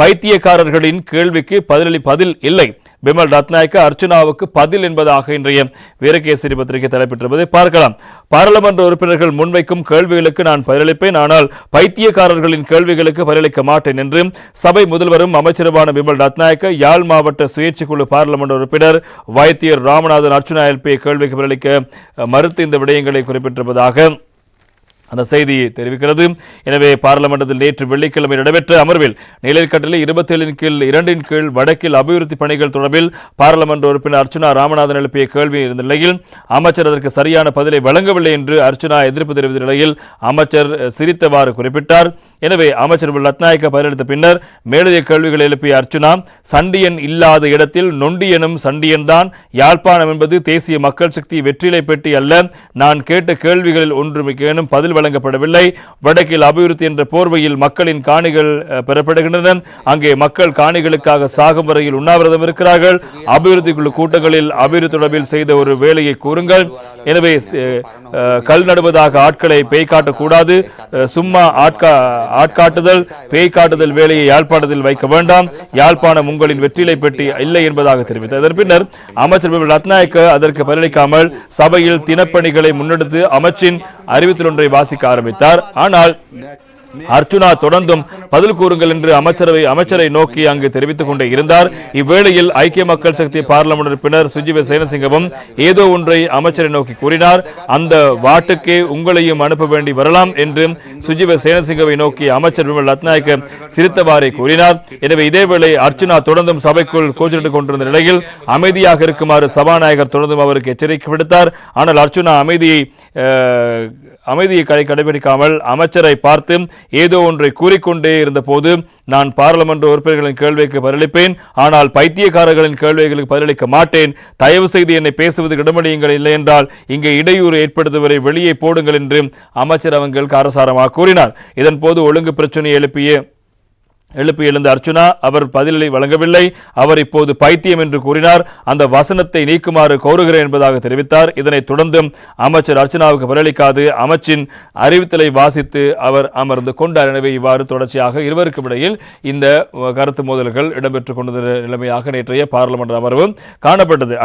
பைத்தியக்காரர்களின் கேள்விக்கு பதிலளி பதில் இல்லை. பிமல் ரத்நாயக்க அர்ச்சுனாவுக்கு பதில் என்பதாக இன்றைய வீரகேசரி பத்திரிகை தலைப்பெற்றிருப்பதை பார்க்கலாம். பாராளுமன்ற உறுப்பினர்கள் முன்வைக்கும் கேள்விகளுக்கு நான் பதிலளிப்பேன். ஆனால் பைத்தியக்காரர்களின் கேள்விகளுக்கு பதிலளிக்க மாட்டேன் என்று சபை முதல்வரும் அமைச்சருமான பிமல் ரத்நாயக்க யாழ் மாவட்ட சுயேட்சை குழு பாராளுமன்ற உறுப்பினர் வைத்தியர் ராமநாதன் அர்ச்சுனா எழுப்பிய கேள்விக்கு பதிலளிக்க மறுத்து இந்த விடயங்களை குறிப்பிட்டிருப்பதாக அந்த செய்தி தெரிவிக்கிறது. எனவே பாராளுமன்றத்தில் நேற்று வெள்ளிக்கிழமை நடைபெற்ற அமர்வில் நிலைக்கட்டளை இருபத்தேழின் கீழ் இரண்டின் கீழ் வடக்கில் அபிவிருத்தி பணிகள் தொடர்பில் பாராளுமன்ற உறுப்பினர் அர்ச்சனா ராமநாதன் எழுப்பிய கேள்வி இருந்த நிலையில் அமைச்சர் அதற்கு சரியான பதிலை வழங்கவில்லை என்று அர்ச்சனா எதிர்ப்பு தெரிவித்த நிலையில் அமைச்சர் சிரித்தவாறு குறிப்பிட்டார். எனவே அமைச்சர் ரத்நாயக்க பதிலளித்த பின்னர் மேலதிக கேள்விகளை எழுப்பிய அர்ச்சுனா சண்டியன் இல்லாத இடத்தில் நொண்டியனும் சண்டியன்தான் யாழ்ப்பாணம் என்பது தேசிய மக்கள் சக்தி வெற்றிலை பெட்டி அல்ல நான் கேட்ட கேள்விகளில் ஒன்றுமிக்கேனும் பதில் வழங்கப்படவில்லை. வடக்கில் அபிவிருத்தி என்ற போர்வையில் மக்களின் காணிகள் பெறப்படுகின்றன. அங்கே மக்கள் காணிகளுக்காக சாகும் வரையில் உண்ணாவிரதம் இருக்கிறார்கள். அபிவிருத்தி குழு கூட்டங்களில் அபிவிருத்தி தொடர்பில் செய்த ஒரு வேலையை கூறுங்கள். எனவே கல் நடுவதாக ஆட்களை பேய் காட்டக்கூடாது. சும்மா ஆட்கா ஆட்காட்டுதல் பேய் காட்டுதல் வேலையை யாழ்ப்பாணத்தில் வைக்க வேண்டாம். யாழ்ப்பாணம் உங்களின் வெற்றிலை பெட்டி இல்லை என்பதாக தெரிவித்தார். அதன் பின்னர் அமைச்சர் ரத்நாயக்க அதற்கு பதிலளிக்காமல் சபையில் தினப்பணிகளை முன்னெடுத்து அமைச்சின் அறிவித்தல் ஒன்றை வாசிக்க ஆரம்பித்தார். ஆனால் அர்ச்சுனா தொடர்ந்தும் பதில் கூறுங்கள் என்று அமைச்சரவை அமைச்சரை நோக்கி அங்கு தெரிவித்துக் கொண்டே இருந்தார். இவ்வேளையில் ஐக்கிய மக்கள் சக்தி பார்லமெண்ட் உறுப்பினர் சுஜிவ சேனசிங்கவும் ஏதோ ஒன்றை அமைச்சரை நோக்கி கூறினார். அந்த வாட்டுக்கே உங்களையும் அனுப்ப வேண்டி வரலாம் என்று சுஜிவ சேனசிங்கவை நோக்கி அமைச்சர் விமல் ரத்நாயக்க சிரித்தவாறே கூறினார். எனவே இதேவேளை அர்ச்சுனா தொடர்ந்தும் சபைக்குள் கோச்சிட்டுக் கொண்டிருந்த நிலையில் அமைதியாக இருக்குமாறு சபாநாயகர் தொடர்ந்தும் அவருக்கு எச்சரிக்கை விடுத்தார். ஆனால் அர்ச்சுனா அமைதியை அமைதியை கடை கடைபிடிக்காமல் அமைச்சரை பார்த்து ஏதோ ஒன்றை கூறிக்கொண்டே இருந்தபோது நான் பாராளுமன்ற உறுப்பினர்களின் கேள்விக்கு பதிலளிப்பேன். ஆனால் பைத்தியக்காரர்களின் கேள்விகளுக்கு பதிலளிக்க மாட்டேன். தயவு செய்து என்னை பேசுவது இடமளியுங்கள் இல்லை என்றால் இங்கே இடையூறு ஏற்படுத்துவரை வெளியே போடுங்கள் என்று அமைச்சர் அவங்கள் அரசாரமாக கூறினார். இதன்போது ஒழுங்கு பிரச்சனையை எழுப்பிய எழுப்பி எழுந்த அர்ச்சுனா அவர் பதிலை வழங்கவில்லை. அவர் இப்போது பைத்தியம் என்று கூறினார். அந்த வசனத்தை நீக்குமாறு கோருகிறேன் என்பதாக தெரிவித்தார். இதனைத் தொடர்ந்து அமைச்சர் அர்ச்சனாவுக்கு பதிலளிக்காது. அமைச்சின் அறிவித்தலை வாசித்து அவர் அமர்ந்து கொண்டார். எனவே இவ்வாறு தொடர்ச்சியாக இருவருக்கும் இடையில் இந்த கருத்து மோதல்கள் இடம்பெற்றுக் கொண்ட நிலைமையாக நேற்றைய பாராளுமன்ற அமர்வு காணப்பட்டது.